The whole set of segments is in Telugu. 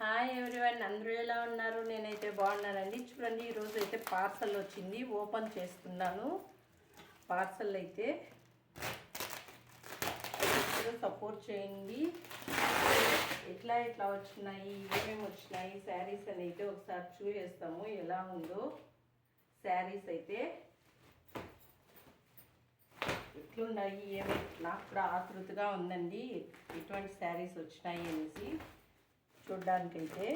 హాయ్ ఎవ్రీవన్ అందరూ ఎలా ఉన్నారు? నేనైతే బాగున్నానండి. చూడండి ఈరోజు అయితే పార్సల్ వచ్చింది. ఓపెన్ చేస్తున్నాను. పార్సల్ అయితే సపోర్ట్ చేయండి. ఎట్లా ఎట్లా వచ్చినాయి? ఏమేమి వచ్చినాయి? శారీస్ అని అయితే ఒకసారి చూసేస్తాము ఎలా ఉందో శారీస్ అయితే ఎట్లున్నాయి? ఏమి? నాకు కూడా ఆతృతగా ఉందండి. ఎటువంటి శారీస్ వచ్చినాయి అనేసి. చూడ్డానికైతే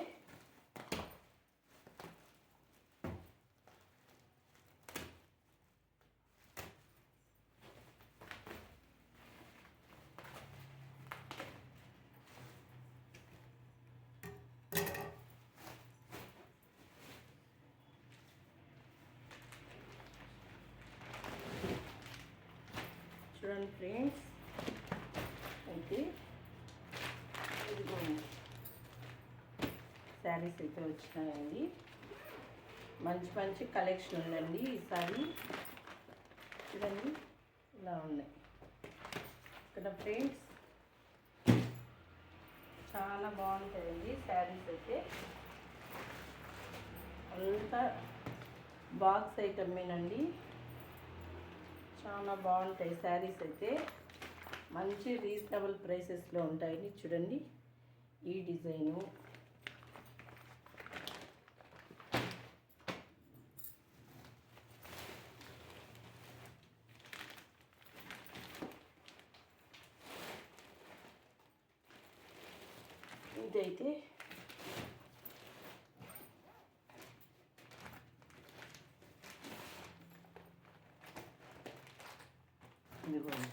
చూడండి ఫ్రెండ్స్ అయితే ఇదిగోండి శారీస్ అయితే వచ్చినాయండి. మంచి మంచి కలెక్షన్ ఉందండి ఈసారి చూడండి ఇలా ఉన్నాయి. ఇక్కడ ఫ్రెండ్స్ చాలా బాగుంటాయండి శారీస్ అయితే. అంతా బాక్స్ ఐటమేనండి చాలా బాగుంటాయి శారీస్ అయితే. మంచి రీజనబుల్ ప్రైసెస్లో ఉంటాయి చూడండి ఈ డిజైను. ఇదైతే. ఇదిగోండి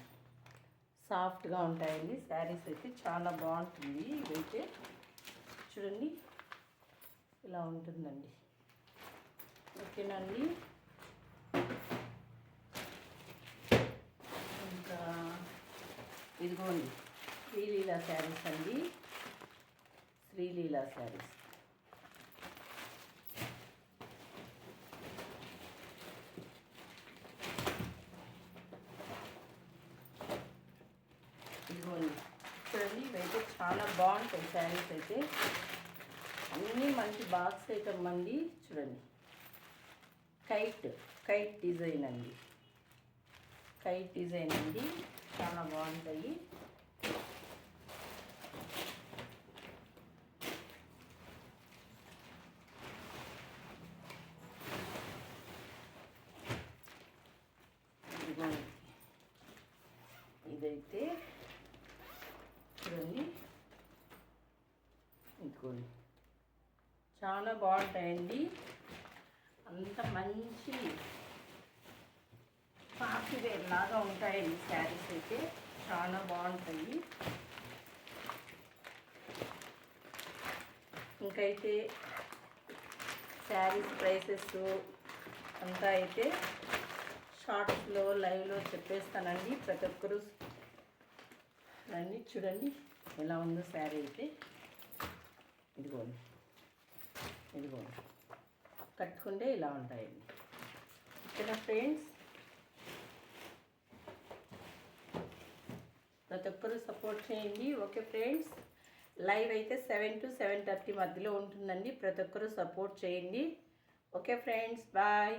సాఫ్ట్గా ఉంటాయండి. శారీస్ అయితే చాలా బాగుంటుంది. ఇదైతే చూడండి. ఇలా ఉంటుందండి. ఓకేనండి. ఇంకా ఇదిగోండి. శ్రీలీల శారీస్ అండి. శ్రీలీలా శారీస్. ఇదిగోండి చూడండి ఇవైతే చాలా బాగుంటాయి శారీస్ అయితే. అన్నీ మంచి బాక్స్ ఐటమ్ అండి చూడండి. కైట్ కైట్ డిజైన్ అండి. కైట్ డిజైన్ అండి చాలా బాగుంటాయి ఇదిగోండి ఇదైతే చూడండి. ఇదిగోండి చాలా బాగుంటాయండి. అంత మంచి పార్టీ వేర్ లాగా ఉంటాయండి శారీస్ అయితే. చాలా బాగుంటాయి. ఇంకైతే శారీస్ ప్రైసెస్ అంతా అయితే షార్ట్స్లో లైవ్లో చెప్పేస్తానండి. ప్రతి ఒక్కరూ రండి చూడండి ఎలా ఉందో శారీ అయితే. ఇదిగోండి. ఇదిగోండి. కట్టుకుంటే ఇలా ఉంటాయండి. ఇక్కడ ఫ్రెండ్స్? ప్రతి ఒక్కరూ సపోర్ట్ చేయండి. Okay friends? లైవ్ అయితే సెవెన్ టు సెవెన్ థర్టీ మధ్యలో ఉంటుందండి. ప్రతి ఒక్కరూ సపోర్ట్ చేయండి. Okay friends bye.